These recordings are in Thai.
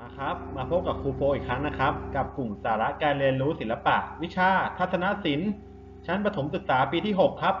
มาครับ มาพบกับครูโฟอีกครั้งนะครับ กับกลุ่มสาระการเรียนรู้ศิลปะ วิชา ทัศนศิลป์ ชั้นประถมศึกษาปีที่ 6 ครับ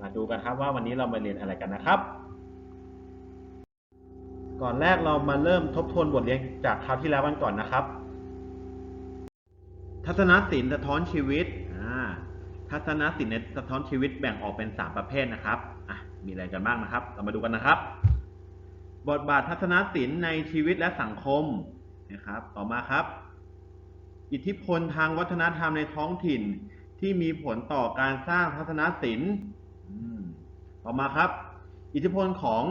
มาดูกันครับว่าวันนี้เรามาเรียนอะไรกันนะครับ ก่อนแรกเรามาเริ่มทบทวนบทเรียนจากคราวที่แล้วกันก่อนนะครับ ทัศนศิลป์สะท้อนชีวิตทัศนศิลป์ในสะท้อนชีวิตแบ่งออกเป็น 3 ประเภทนะครับอะมีอะไรกันบ้างนะครับ เรามาดูกันนะครับ บทบาททัศนศิลป์ในชีวิตและสังคมนะครับ ต่อมาครับ อิทธิพลทางวัฒนธรรมในท้องถิ่นที่มีผลต่อการสร้างทัศนศิลป์ต่อมาครับ อิทธิพลของ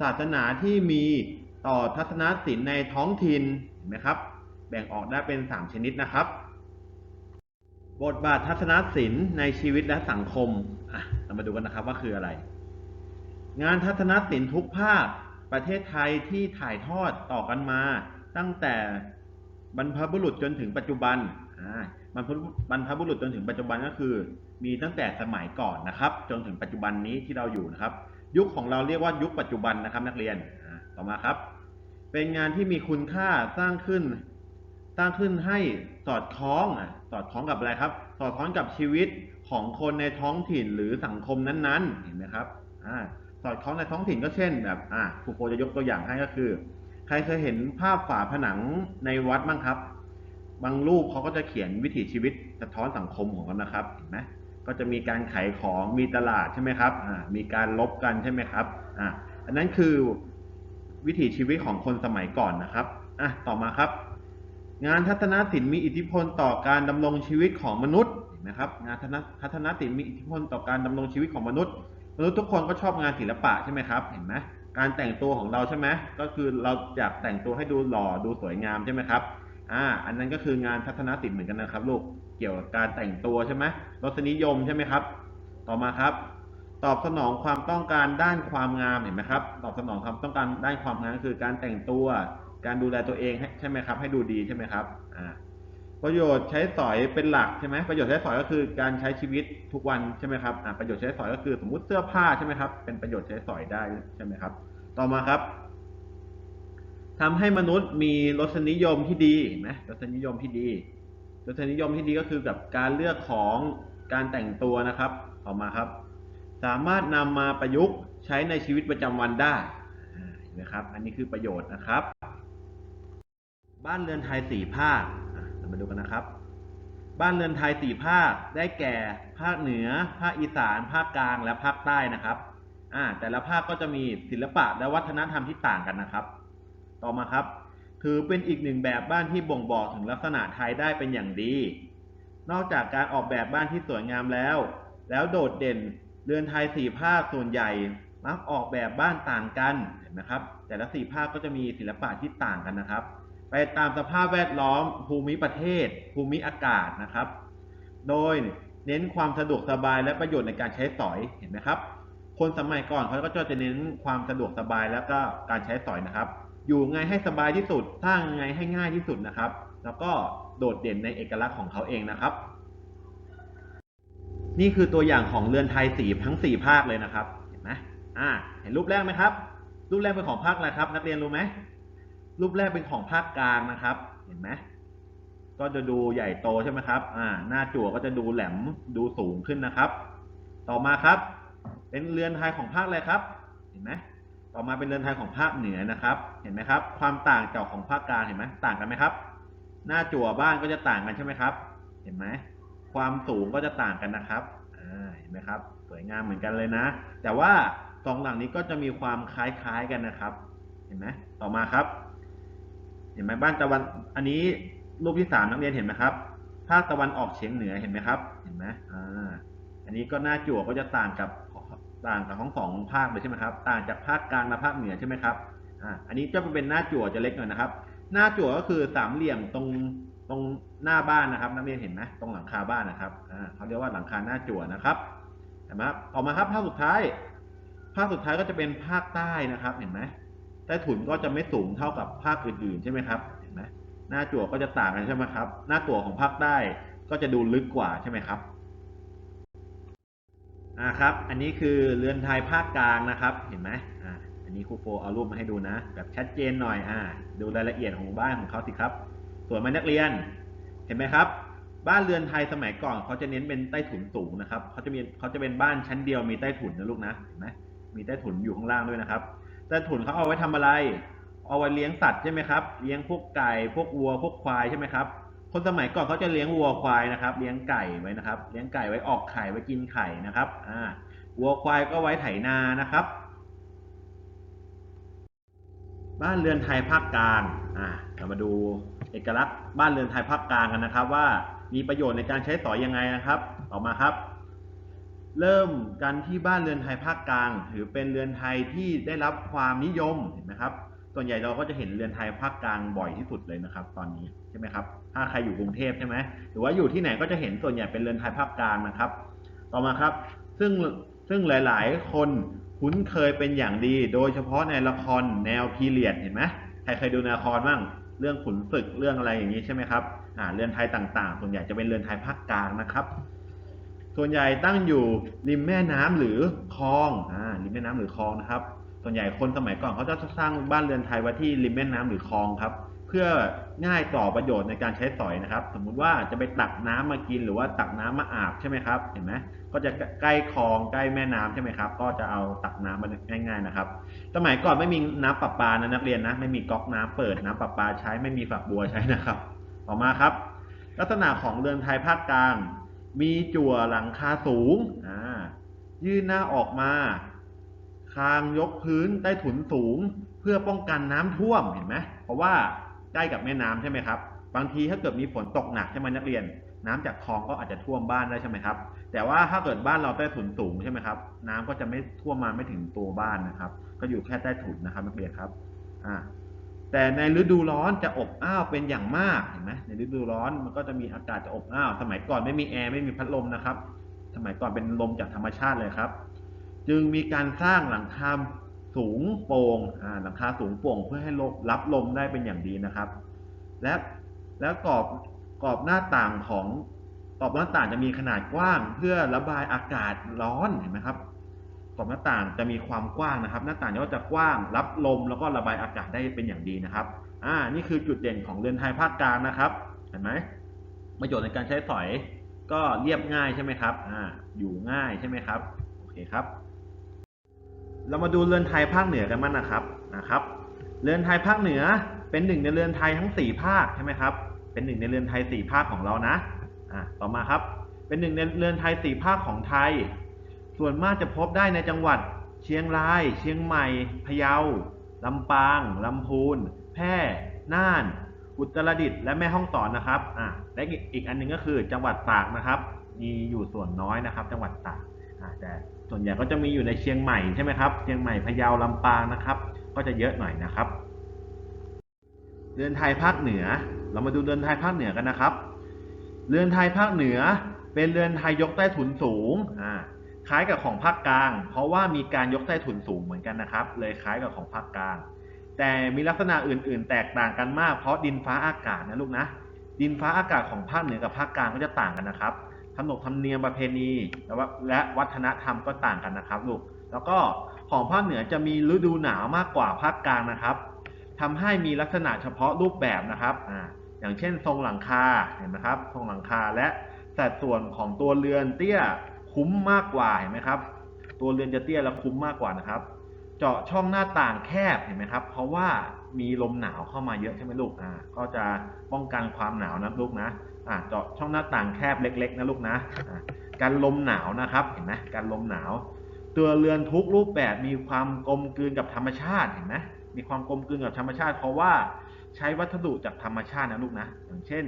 ศาสนาที่มีต่อทัศนศิลป์ในท้องถิ่นเห็นไหมครับ แบ่งออกได้เป็น 3 ชนิดนะครับ บทบาททัศนศิลป์ในชีวิตและสังคมอะเรามาดูกันนะครับว่าคืออะไร งานทัศนศิลป์ทุกภาค ประเทศไทยที่ถ่ายทอดต่อกันมา ตั้งแต่บรรพบุรุษจนถึงปัจจุบันบรรพบุบรรพบุรุษจนถึงปัจจุบันก็คือ มีตั้งแต่สมัยก่อนนะครับ จนถึงปัจจุบันนี้ที่เราอยู่นะครับ ยุคของเราเรียกว่ายุคปัจจุบันนะครับนักเรียนต่อมาครับ เป็นงานที่มีคุณค่าสร้างขึ้น สร้างขึ้นให้สอดคล้องสอดคล้องกับอะไรครับ สอดคล้องกับชีวิตของคนในท้องถิ่นหรือสังคมนั้นๆเห็นไหมครับอ่า สอดคล้องในท้องถิ่นก็เช่นแบบอ่าครูโปจะยกตัวอย่างให้ก็คือ ใครเคยเห็นภาพฝาผนังในวัดบ้างครับ บางรูปเขาก็จะเขียนวิถีชีวิตสะท้อนสังคมของเขานะครับเห็นไหมก็จะมีการขายของมีตลาดใช่ไหมครับอ่ามีการลบกันใช่ไหมครับอ่าอันนั้นคือวิถีชีวิตของคนสมัยก่อนนะครับอะต่อมาครับ งานทัศนศิลป์มีอิทธิพลต่อการดำรงชีวิตของมนุษย์เห็นไหมครับงานทัศนทัศนศิลป์มีอิทธิพลต่อการดำรงชีวิตของมนุษย์ มนุษย์ทุกคนก็ชอบงานศิลปะใช่ไหมครับ เห็นไหมการแต่งตัวของเราใช่ไหมก็คือเราอยากแต่งตัวให้ดูหล่อดูสวยงามใช่ไหมครับอ่าอันนั้นก็คืองานทัศนศิลป์เหมือนกันนะครับลูกเกี่ยวกับการแต่งตัวใช่ไหมรสนิยมใช่ไหมครับ ต่อมาครับ ตอบสนองความต้องการด้านความงามเห็นไหมครับ ตอบสนองความต้องการด้านความงามคือการแต่งตัว การดูแลตัวเองให้ใช่ไหมครับ ให้ดูดีใช่ไหมครับอ่า ประโยชน์ใช้สอยเป็นหลักใช่ไหมประโยชน์ใช้สอยก็คือการใช้ชีวิตทุกวันใช่ไหมครับอ่าประโยชน์ใช้สอยก็คือสมมุติเสื้อผ้าใช่ไหมครับ เป็นประโยชน์ใช้สอยได้ใช่ไหมครับ ต่อมาครับทำให้มนุษย์มีรสนิยมที่ดีนไหมรสนิยมที่ดีรสนิยมที่ดีก็คือกับการเลือกของการแต่งตัวนะครับต่อมาครับ สามารถนำมาประยุกต์ใช้ในชีวิตประจำวันได้เห็นไหมครับ อันนี้คือประโยชน์นะครับ บ้านเรือนไทยสี่ภาคอะเรา มาดูกันนะครับ บ้านเรือนไทยสี่ภาคได้แก่ภาคเหนือ ภาคอีสาน ภาคกลางและภาคใต้นะครับอ่าแต่ละภาคก็จะมีศิลปะและวัฒนธรรมที่ต่างกันนะครับ ต่อมาครับ ถือเป็นอีกหนึ่งแบบบ้านที่บ่งบอกถึงลักษณะไทยได้เป็นอย่างดี นอกจากการออกแบบบ้านที่สวยงามแล้ว แล้วโดดเด่นเรือนไทยสี่ภาคส่วนใหญ่มักออกแบบบ้านต่างกันเห็นไหมครับ แต่ละสี่ภาคก็จะมีศิลปะที่ต่างกันนะครับ ไปตามสภาพแวดล้อมภูมิประเทศ ภูมิอากาศนะครับ โดยเน้นความสะดวกสบายและประโยชน์ในการใช้สอยเห็นไหมครับ คนสมัยก่อนเขาก็จะเน้นความสะดวกสบายแล้วก็การใช้สอยนะครับ อยู่ไงให้สบายที่สุดสร้างไงให้ง่ายที่สุดนะครับ แล้วก็โดดเด่นในเอกลักษณ์ของเขาเองนะครับ นี่คือตัวอย่างของเรือนไทยสีทั้งสี่ภาคเลยนะครับ เห็นไหมอ่า เห็นรูปแรกไหมครับ รูปแรกเป็นของภาคอะไรครับ นักเรียนรู้ไหม รูปแรกเป็นของภาคกลางนะครับ เห็นไหมก็จะดูใหญ่โตใช่ไหมครับ อ่า หน้าจั่วก็จะดูแหลมดูสูงขึ้นนะครับ ต่อมาครับ เป็นเรือนไทยของภาคอะไรครับ เห็นไหมต่อมาเป็นเรือนไทยของภาคเหนือนะครับ เห็นไหมครับ ความต่างจากของภาคกลางเห็นไหมต่างกันไหมครับ หน้าจั่วบ้านก็จะต่างกันใช่ไหมครับ เห็นไหมความสูงก็จะต่างกันนะครับ อ่า เห็นไหมครับ สวยงามเหมือนกันเลยนะ แต่ว่าสองหลังนี้ก็จะมีความคล้ายๆกันนะครับ เห็นไหมต่อมาครับ เห็นไหมบ้านตะวัน อันนี้รูปที่สามนักเรียนเห็นไหมครับ ภาคตะวันออกเฉียงเหนือเห็นไหมครับ เห็นไหมอ่า อันนี้ก็หน้าจั่วก็จะต่างกับต่างกับทั้งสองภาคเลยใช่ไหมครับ ต่างจากภาคกลางและภาคเหนือใช่ไหมครับ อ่า อันนี้จะเป็นหน้าจั่วจะเล็กหน่อยนะครับ หน้าจั่วก็คือสามเหลี่ยมตรงตรงหน้าบ้านนะครับ นักเรียนเห็นไหมตรงหลังคาบ้านนะครับ อ่าเขาเรียกว่าหลังคาหน้าจั่วนะครับเห็นไหมครับต่อมาครับภาคสุดท้าย ภาคสุดท้ายก็จะเป็นภาคใต้นะครับ เห็นไหม ใต้ถุนก็จะไม่สูงเท่ากับภาคอื่นๆใช่ไหมครับเห็นไหมหน้าจั่วก็จะต่างกันใช่ไหมครับ หน้าจั่วของภาคใต้ก็จะดูลึกกว่าใช่ไหมครับอ่าครับ อันนี้คือเรือนไทยภาคกลางนะครับ เห็นไหมอ่าอันนี้ครูโฟเอารูปมาให้ดูนะ แบบชัดเจนหน่อยอ่าดูรายละเอียดของบ้านของเขาสิครับ ส่วนไหมนักเรียน เห็นไหมครับ บ้านเรือนไทยสมัยก่อนเขาจะเน้นเป็นใต้ถุนสูงนะครับเขาจะมีเขาจะเป็นบ้านชั้นเดียวมีใต้ถุนนะลูกนะเห็นไหมมีใต้ถุนอยู่ข้างล่างด้วยนะครับ ใต้ถุนเขาเอาไว้ทำอะไร เอาไว้เลี้ยงสัตว์ใช่ไหมครับ เลี้ยงพวกไก่ พวกวัว พวกควายใช่ไหมครับ คนสมัยก่อนเขาจะเลี้ยงวัวควายนะครับ เลี้ยงไก่ไว้นะครับ เลี้ยงไก่ไว้ออกไข่ไว้กินไข่นะครับ อ่า วัวควายก็ไว้ไถนานะครับ บ้านเรือนไทยภาคกลาง อ่า เรามาดูเอกลักษณ์บ้านเรือนไทยภาคกลางกันนะครับ ว่ามีประโยชน์ในการใช้สอยยังไงนะครับ ต่อมาครับ เริ่มกันที่บ้านเรือนไทยภาคกลาง ถือเป็นเรือนไทยที่ได้รับความนิยมเห็นไหมครับ ส่วนใหญ่เราก็จะเห็นเรือนไทยภาคกลางบ่อยที่สุดเลยนะครับ ตอนนี้ใช่ไหมครับ ถ้าใครอยู่กรุงเทพใช่ไหมหรือว่าอยู่ที่ไหนก็จะเห็นส่วนใหญ่เป็นเรือนไทยภาคกลางนะครับ ต่อมาครับ ซึ่งซึ่งหลาย ๆ คนคุ้นเคยเป็นอย่างดี โดยเฉพาะในละครแนวพีเรียดเห็นไหมใครเคยดูละครบ้างเรื่องขุนศึกเรื่องอะไรอย่างนี้ใช่ไหมครับอ่าเรือนไทยต่าง ๆ ส่วนใหญ่จะเป็นเรือนไทยภาคกลางนะครับ ส่วนใหญ่ตั้งอยู่ริมแม่น้ำหรือคลองอ่าริมแม่น้ำหรือคลองนะครับ ส่วนใหญ่คนสมัยก่อนเขาจะสร้างบ้านเรือนไทยไว้ที่ริมแม่น้ำหรือคลองครับ เพื่อง่ายต่อประโยชน์ในการใช้สอยนะครับ สมมุติว่าจะไปตักน้ำมากินหรือว่าตักน้ำมาอาบใช่ไหมครับ เห็นไหมก็จะใกล้คลองใกล้แม่น้ำใช่ไหมครับ ก็จะเอาตักน้ำมาง่าย ๆนะครับ สมัยก่อนไม่มีน้ำประปานะนักเรียนนะ ไม่มีก๊อกน้ำเปิดน้ำประปาใช้ไม่มีฝักบัวใช้นะครับ ต่อมาครับ ลักษณะของเรือนไทยภาคกลาง มีจั่วหลังคาสูง ยื่นหน้าออกมา คางยกพื้นใต้ถุนสูง เพื่อป้องกันน้ำท่วมเห็นไหมเพราะว่าใกล้กับแม่น้ำใช่ไหมครับ บางทีถ้าเกิดมีฝนตกหนักใช่ไหมนักเรียน น้ำจากคลองก็อาจจะท่วมบ้านได้ใช่ไหมครับ แต่ว่าถ้าเกิดบ้านเราใต้ถุนสูงใช่ไหมครับ น้ำก็จะไม่ท่วมมาไม่ถึงตัวบ้านนะครับ ก็อยู่แค่ใต้ถุนนะครับนักเรียนครับ อ่า แต่ในฤดูร้อนจะอบอ้าวเป็นอย่างมากเห็นไหมในฤดูร้อนมันก็จะมีอากาศจะอบอ้าวสมัยก่อนไม่มีแอร์ไม่มีพัดลมนะครับ สมัยก่อนเป็นลมจากธรรมชาติเลยครับ จึงมีการสร้างหลังคาสูงโปร่งหลังคาสูงโปร่งเพื่อให้รับลมได้เป็นอย่างดีนะครับ และและกรอบกรอบหน้าต่างของกรอบหน้าต่างจะมีขนาดกว้าง เพื่อระบายอากาศร้อนเห็นไหมครับ กรอบหน้าต่างจะมีความกว้างนะครับ หน้าต่างก็จะกว้างรับลมแล้วก็ระบายอากาศได้เป็นอย่างดีนะครับอ่านี่คือจุดเด่นของเรือนไทยภาคกลางนะครับ เห็นไหมประโยชน์ในการใช้สอยก็เรียบง่ายใช่ไหมครับอ่าอยู่ง่ายใช่ไหมครับโอเคครับ เรามาดูเรือนไทยภาคเหนือกันบ้างนะครับนะครับ เรือนไทยภาคเหนือเป็นหนึ่งในเรือนไทยทั้งสี่ภาคใช่ไหมครับ เป็นหนึ่งในเรือนไทยสี่ภาคของเรานะอ่าต่อมาครับ เป็นหนึ่งในเรือนไทยสี่ภาคของไทย ส่วนมากจะพบได้ในจังหวัด เชียงราย เชียงใหม่ พะเยา ลำปาง ลำพูน แพร่ น่าน อุตรดิตถ์ และแม่ฮ่องสอนนะครับ อ่าและอีกอันหนึงก็คือจังหวัดตากนะครับ มีอยู่ส่วนน้อยนะครับ จังหวัดตากอ่าแต่ส่วนใหญ่ก็จะมีอยู่ในเชียงใหม่ใช่ไหมครับ เชียงใหม่ พะเยา ลำปางนะครับ ก็จะเยอะหน่อยนะครับ เรือนไทยภาคเหนือ เรามาดูเรือนไทยภาคเหนือกันนะครับ เรือนไทยภาคเหนือ เป็นเรือนไทยยกใต้ถุนสูง อ่า คล้ายกับของภาคกลาง เพราะว่ามีการยกใต้ถุนสูงเหมือนกันนะครับ เลยคล้ายกับของภาคกลาง แต่มีลักษณะอื่น ๆ แตกต่างกันมาก เพราะดินฟ้าอากาศนะลูกนะ ดินฟ้าอากาศของภาคเหนือกับภาคกลางก็จะต่างกันนะครับขนบธรรมเนียมประเพณีและวัฒนธรรมก็ต่างกันนะครับลูก แล้วก็ของภาคเหนือจะมีฤดูหนาวมากกว่าภาคกลางนะครับทำให้มีลักษณะเฉพาะรูปแบบนะครับอ่าอย่างเช่นทรงหลังคาเห็นไหมครับ ทรงหลังคาและสัดส่วนของตัวเรือนเตี้ย คุ้มมากกว่าเห็นไหมครับ ตัวเรือนจะเตี้ยและคุ้มมากกว่านะครับ เจาะช่องหน้าต่างแคบเห็นไหมครับ เพราะว่ามีลมหนาวเข้ามาเยอะใช่ไหมลูกอ่าก็จะป้องกันความหนาวนะลูกนะอ่าเจาะช่องหน้าต่างแคบเล็ก ๆ นะลูกนะอ่าการลมหนาวนะครับเห็นไหมการลมหนาว ตัวเรือนทุกรูปแบบมีความกลมกลืนกับธรรมชาติเห็นไหมมีความกลมกลืนกับธรรมชาติ เพราะว่าใช้วัสดุจากธรรมชาตินะลูกนะอย่างเช่น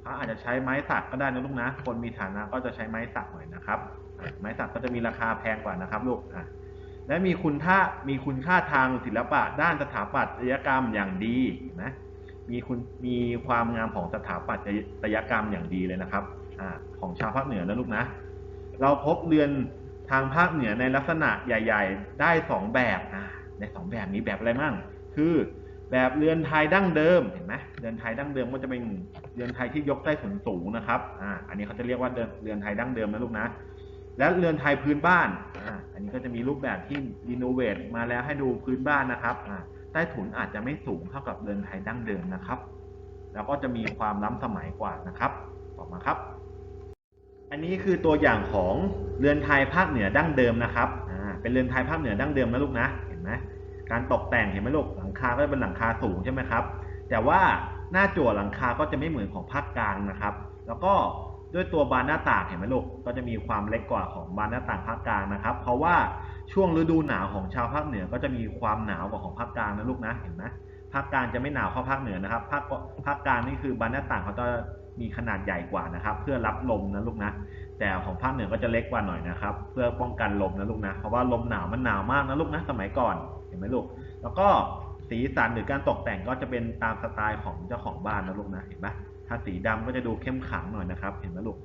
เขาอาจจะใช้ไม้สักก็ได้นะลูกนะ คนมีฐานะก็จะใช้ไม้สักหน่อยนะครับ ไม้สักก็จะมีราคาแพงกว่านะครับลูกอะและมีคุณค่ามีคุณค่าทางศิลปะด้านสถาปัตยกรรมอย่างดีนะมีคุณมีความงามของสถาปัตยกรรมอย่างดีเลยนะครับอของชาวภาคเหนือนะลูกนะ เราพบเรือนทางภาคเหนือในลักษณะใหญ่ ๆ ได้สองแบบในสองแบบนี้แบบอะไรมั่ง คือแบบเรือนไทยดั้งเดิมเห็นไหมเรือนไทยดั้งเดิมก็จะเป็นเรือนไทยที่ยกใต้ถุนสูงนะครับอ่าอันนี้เขาจะเรียกว่าเรือนไทยดั้งเดิมนะลูกนะ และเรือนไทยพื้นบ้านอ่าอันนี้ก็จะมีรูปแบบที่รีโนเวทมาแล้วให้ดูพื้นบ้านนะครับอ่าใต้ถุนอาจจะไม่สูงเท่ากับเรือนไทยดั้งเดิมนะครับ แล้วก็จะมีความล้ำสมัยกว่านะครับ ต่อมาครับ อันนี้คือตัวอย่างของเรือนไทยภาคเหนือดั้งเดิมนะครับอ่าเป็นเรือนไทยภาคเหนือดั้งเดิมนะลูกนะ เห็นไหมการตกแต่งเห็นไหมลูก หลังคาก็จะเป็นหลังคาสูงใช่ไหมครับ แต่ว่าหน้าจั่วหลังคาก็จะไม่เหมือนของภาคกลางนะครับ แล้วก็ ด้วยตัวบานหน้าต่างเห็นไหมลูกก็จะมีความเล็กกว่าของบานหน้าต่างภาคกลางนะครับ เพราะว่าช่วงฤดูหนาวของชาวภาคเหนือก็จะมีความหนาวกว่าของภาคกลางนะลูกนะเห็นไหมภาคกลางจะไม่หนาวเข้าภาคเหนือนะครับภาคภาคกลางนี่คือบานหน้าต่างเขาจะมีขนาดใหญ่กว่านะครับ เพื่อรับลมนะลูกนะ แต่ของภาคเหนือก็จะเล็กกว่าหน่อยนะครับ เพื่อป้องกันลมนะลูกนะ เพราะว่าลมหนาวมันหนาวมากนะลูกนะ สมัยก่อนเห็นไหมลูก แล้วก็สีสันหรือการตกแต่งก็จะเป็นตามสไตล์ของเจ้าของบ้านนะลูกนะเห็นไหม ถ้าสีดำก็จะดูเข้มขลังหน่อยนะครับ เห็นไหมลูก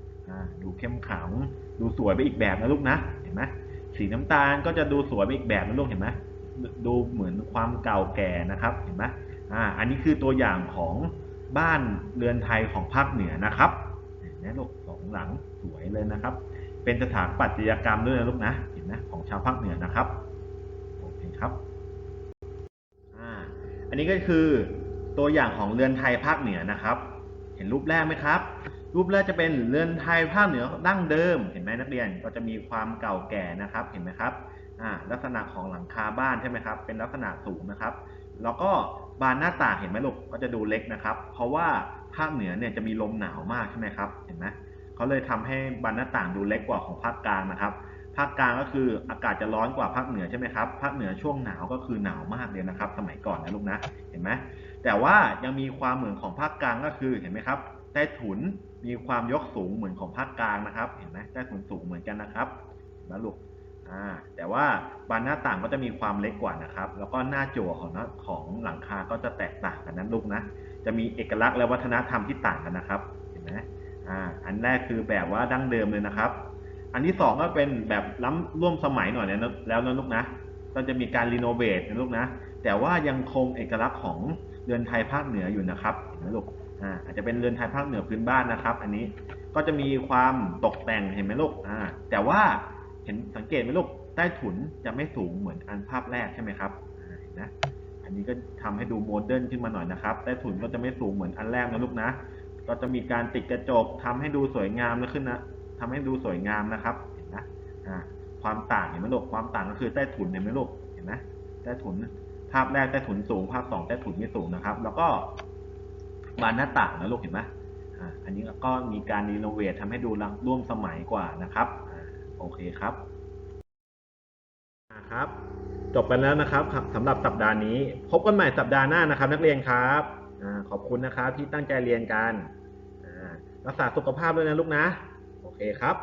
ดูเข้มขลัง ดูสวยไปอีกแบบนะลูกนะ เห็นไหมสีน้ำตาลก็จะดูสวยไปอีกแบบนะลูกเห็นไหมดูเหมือนความเก่าแก่นะครับ เห็นไหมอ่า อันนี้คือตัวอย่างของบ้านเรือนไทยของภาคเหนือนะครับเห็นไหมลูกสองหลังสวยเลยนะครับ เป็นสถาปัตยกรรมด้วยนะลูกนะ เห็นไหมของชาวภาคเหนือนะครับ โอเคครับอ่าอันนี้ก็คือตัวอย่างของเรือนไทยภาคเหนือนะครับ ห็นรูปแรกไหมครับ รูปแรกจะเป็นเรือนไทยภาคเหนือดั้งเดิม เห็นไหมนักเรียนก็จะมีความเก่าแก่นะครับ เห็นไหมครับลักษณะของหลังคาบ้านใช่ไหมครับ เป็นลักษณะสูงนะครับ แล้วก็บานหน้าต่างเห็นไหมลูก ก็จะดูเล็กนะครับ เพราะว่าภาคเหนือเนี่ยจะมีลมหนาวมากใช่ไหมครับ เห็นไหมเขาเลยทำให้บานหน้าต่างดูเล็กกว่าของภาคกลางนะครับ ภาคกลางก็คืออากาศจะร้อนกว่าภาคเหนือใช่ไหมครับ ภาคเหนือช่วงหนาวก็คือหนาวมากเลยนะครับ สมัยก่อนนะลูกนะ เห็นไหม แต่ว่ายังมีความเหมือนของภาคกลางก็คือเห็นไหมครับใต้ถุนมีความยกสูงเหมือนของภาคกลางนะครับ เห็นไหมใต้ถุนสูงเหมือนกันนะครับนไหมลูกอ่าแต่ว่าบานหน้าต่างก็จะมีความเล็กกว่านะครับ แล้วก็หน้าจั่วของของหลังคาก็จะแตกต่างกันนั้นลูกนะ จะมีเอกลักษณ์และวัฒนธรรมที่ต่างกันนะครับ เห็นไหมอ่า อันแรกคือแบบว่าดั้งเดิมเลยนะครับ อันที่สองก็เป็นแบบล้ำร่วมสมัยหน่อยนะแล้วนะลูกนะ ก็จะมีการรีโนเวทนะลูกนะ แต่ว่ายังคงเอกลักษณ์ของ เรือนไทยภาคเหนืออยู่นะครับเห็นไหมลูกอ่าอาจจะเป็นเรือนไทยภาคเหนือพื้นบ้านนะครับ อันนี้ก็จะมีความตกแต่งเห็นไหมลูกอ่าแต่ว่าเห็นสังเกตไหมลูกใต้ถุนจะไม่สูงเหมือนอันภาพแรกใช่ไหมครับนะอันนี้ก็ทำให้ดูโมเดิร์นขึ้นมาหน่อยนะครับใต้ถุนก็จะไม่สูงเหมือนอันแรกนะลูกนะ ก็จะมีการติดกระจกทำให้ดูสวยงามขึ้นนะทำให้ดูสวยงามนะครับเห็นนะอ่าความต่างเห็นไหมลูกความต่างก็คือใต้ถุนเห็นไหมลูกเห็นไหมใต้ถุน ภาพแรกใต้ถุนสูง ภาพสองใต้ถุนไม่สูงนะครับ แล้วก็บานหน้าต่างนะลูกเห็นไหมอ่าอันนี้ก็มีการรีโนเวททำให้ดูร่วมสมัยกว่านะครับอ่าโอเคครับครับ จบกันแล้วนะครับสำหรับสัปดาห์นี้ พบกันใหม่สัปดาห์หน้านะครับ นักเรียนครับอขอบคุณนะครับที่ตั้งใจเรียนกันรักษาสุขภาพด้วยนะลูกนะ โอเคครับ